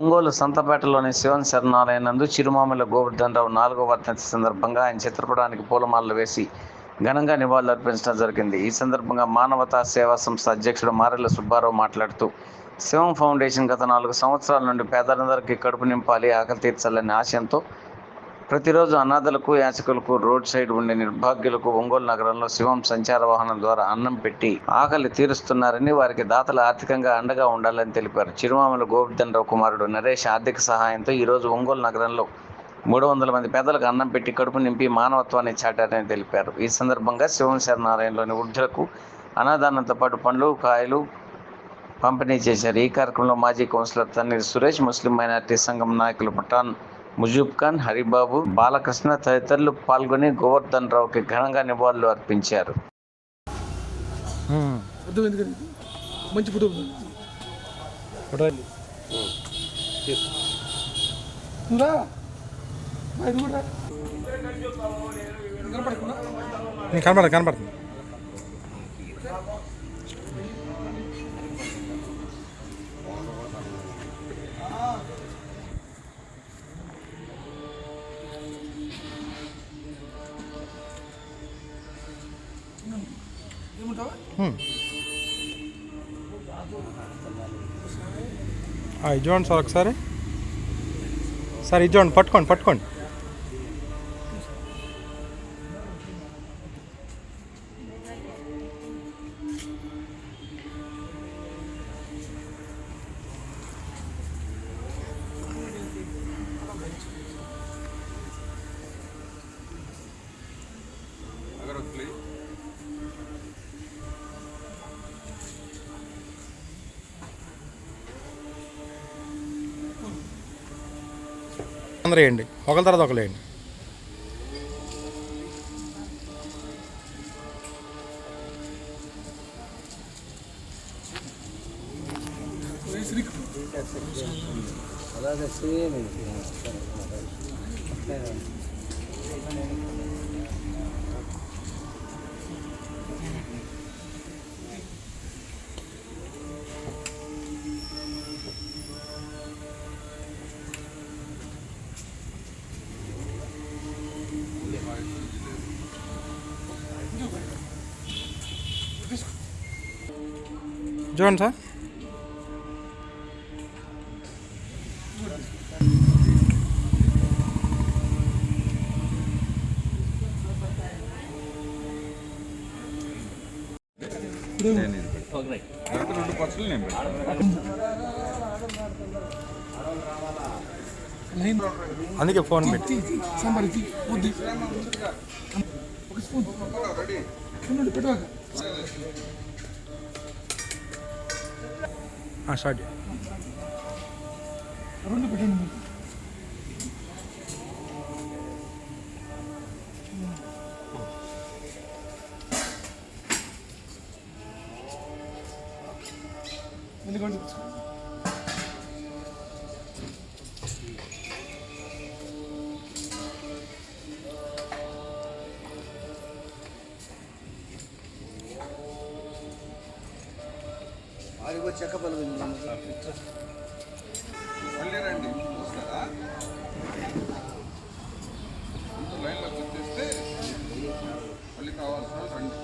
ఒంగోలు సంతపేటలోని శివన్ శరణాలయనందు నందు చిరుమామిల గోవర్ధనరావు నాలుగో వర్ధంతి సందర్భంగా ఆయన చిత్రపటానికి పూలమాలలు వేసి ఘనంగా నివాళులు అర్పించడం జరిగింది. ఈ సందర్భంగా మానవతా సేవా సంస్థ అధ్యక్షుడు మారెల్ల సుబ్బారావు మాట్లాడుతూ శివం ఫౌండేషన్ గత నాలుగు సంవత్సరాల నుండి పేదలందరికీ కడుపు నింపాలి ఆకలి తీర్చాలనే ఆశయంతో ప్రతిరోజు అనాథలకు యాచకులకు రోడ్ సైడ్ ఉండే నిర్భాగ్యులకు ఒంగోలు నగరంలో శివం సంచార వాహనం ద్వారా అన్నం పెట్టి ఆకలి తీరుస్తున్నారని వారికి దాతలు ఆర్థికంగా అండగా ఉండాలని తెలిపారు. చిరుమామల గోవర్ధనరావు కుమారుడు నరేష్ ఆర్థిక సహాయంతో ఈరోజు ఒంగోలు నగరంలో మూడు వందల మంది పేదలకు అన్నం పెట్టి కడుపు నింపి మానవత్వాన్ని చాటారని తెలిపారు. ఈ సందర్భంగా శివం శరణాలయంలోని వృద్ధులకు అనాదానంతో పాటు పండ్లు కాయలు పంపిణీ చేశారు. ఈ కార్యక్రమంలో మాజీ councillor Tanneer Suresh Muslim minority సంఘం నాయకులు పఠాన్ ముజూబ్ ఖాన్ హరిబాబు బాలకృష్ణ తదితరులు పాల్గొని గోవర్ధన్ రావుకి ఘనంగా నివాళులు అర్పించారు మంచి ఫోటో నువ్వురా బయట ఇది చూడండి సార్ ఒకసారి. సార్ ఇది చూడండి పట్టుకోండి పట్టుకోండి. అందరూ వేయండి. ఒకరి తర్వాత ఒకరు వేయండి. అలాగే సేమ్ చూడండి సార్. రెండు పచ్చలు నేను అందుకే ఫోన్ పెట్టి. తీ సాంబార్ ಹಾಂ ಸ್ಟಾರ್ಟ್ ಎಲ್ಲಿಗೊಂಡು స్పూన్ చెక్క పెట్టవాక మళ్ళీ రండి చేయి. రెండు పెట్టండి మీరు ఎందుకంటే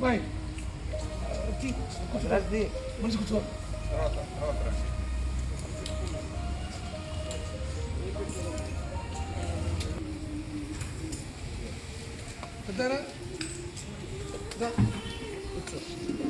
మళ్ళీ రండి వస్తారా ముందు లైన్లోకి వచ్చేస్తే మళ్ళీ కావాల్సిన వాళ్ళు రండి బాయ్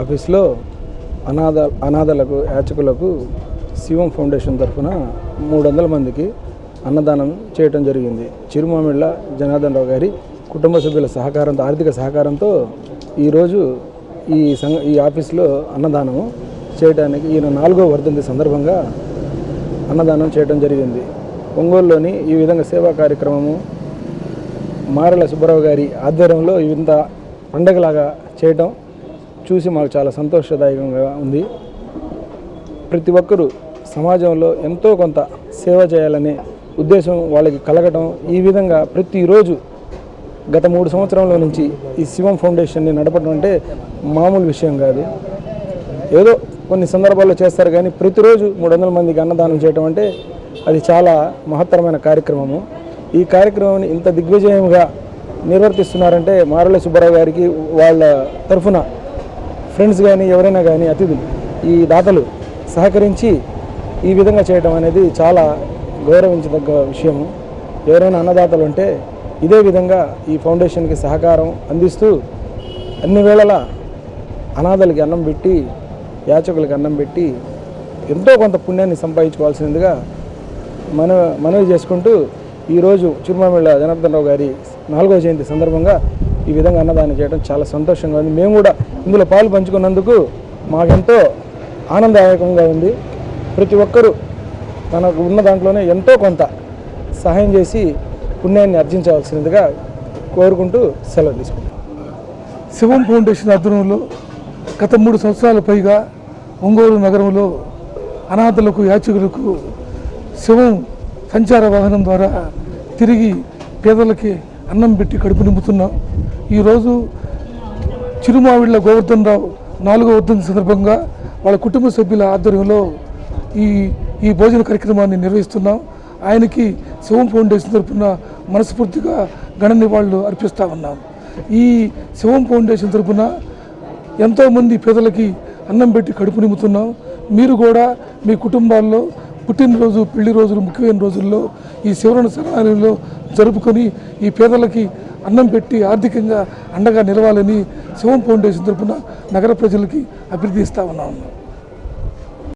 ఆఫీస్లో అనాథ అనాథలకు యాచకులకు శివం ఫౌండేషన్ తరఫున మూడు వందల మందికి అన్నదానం చేయటం జరిగింది. చిరుమామిళ్ళ జనార్దన్ రావు గారి కుటుంబ సభ్యుల సహకారంతో ఆర్థిక సహకారంతో ఈరోజు ఈ సంఘ ఈ ఆఫీస్లో అన్నదానము చేయడానికి ఈయన నాలుగో వర్ధంతి సందర్భంగా అన్నదానం చేయడం జరిగింది. ఒంగోలులోని ఈ విధంగా సేవా కార్యక్రమము మారల సుబ్బారావు గారి ఆధ్వర్యంలో ఇంత పండగలాగా చేయటం చూసి మాకు చాలా సంతోషదాయకంగా ఉంది. ప్రతి ఒక్కరూ సమాజంలో ఎంతో కొంత సేవ చేయాలనే ఉద్దేశం వాళ్ళకి కలగటం ఈ విధంగా ప్రతిరోజు గత మూడు సంవత్సరంలో నుంచి ఈ శివం ఫౌండేషన్ని నడపడం అంటే మామూలు విషయం కాదు. ఏదో కొన్ని సందర్భాల్లో చేస్తారు కానీ ప్రతిరోజు మూడు వందల మందికి అన్నదానం చేయటం అంటే అది చాలా మహత్తరమైన కార్యక్రమము. ఈ కార్యక్రమాన్ని ఇంత దిగ్విజయంగా నిర్వర్తిస్తున్నారంటే మారల సుబ్బారావు గారికి వాళ్ళ తరఫున ఫ్రెండ్స్ కానీ ఎవరైనా కానీ అతిథులు ఈ దాతలు సహకరించి ఈ విధంగా చేయడం అనేది చాలా గౌరవించదగ్గ విషయము. ఎవరైనా అన్నదాతలు ఉంటే ఇదే విధంగా ఈ ఫౌండేషన్కి సహకారం అందిస్తూ అన్ని వేళలా అనాథలకి అన్నం పెట్టి యాచకులకి అన్నం పెట్టి ఎంతో కొంత పుణ్యాన్ని సంపాదించుకోవాల్సిందిగా మన మనవి చేసుకుంటూ ఈరోజు చిరుమామిళ్ళ జనార్దన్ రావు గారి నాలుగవ జయంతి సందర్భంగా ఈ విధంగా అన్నదానం చేయడం చాలా సంతోషంగా ఉంది. మేము కూడా ఇందులో పాలు పంచుకున్నందుకు మాకెంతో ఆనందదాయకంగా ఉంది. ప్రతి ఒక్కరూ తనకు ఉన్న దాంట్లోనే ఎంతో కొంత సహాయం చేసి పుణ్యాన్ని అర్జించవలసినదిగా కోరుకుంటూ సెలవు తీసుకుంటాం శివం ఫౌండేషన్ ఆధ్వర్యంలో గత మూడు సంవత్సరాల పైగా ఒంగోలు నగరంలో అనాథలకు యాచకులకు శివం సంచార వాహనం ద్వారా తిరిగి పేదలకి అన్నం పెట్టి కడుపు నింపుతున్నాం. ఈరోజు చిరుమావిళ్ళ గోవర్ధన్ రావు నాలుగో వర్ధన్ సందర్భంగా వాళ్ళ కుటుంబ సభ్యుల ఆధ్వర్యంలో ఈ ఈ భోజన కార్యక్రమాన్ని నిర్వహిస్తున్నాం. ఆయనకి శివం ఫౌండేషన్ తరపున మనస్ఫూర్తిగా గణ నివాళులు అర్పిస్తూ ఉన్నాం. ఈ శివం ఫౌండేషన్ తరపున ఎంతోమంది పేదలకి అన్నం పెట్టి కడుపు నింపుతున్నాం. మీరు కూడా మీ కుటుంబాల్లో పుట్టినరోజు పెళ్ళి రోజులు ముఖ్యమైన రోజుల్లో ఈ శివరణ సమాలయంలో జరుపుకొని ఈ పేదలకి అన్నం పెట్టి ఆర్థికంగా అండగా నిలవాలని శివం ఫౌండేషన్ తరఫున నగర ప్రజలకి అభ్యర్థిస్తూ ఉన్నాము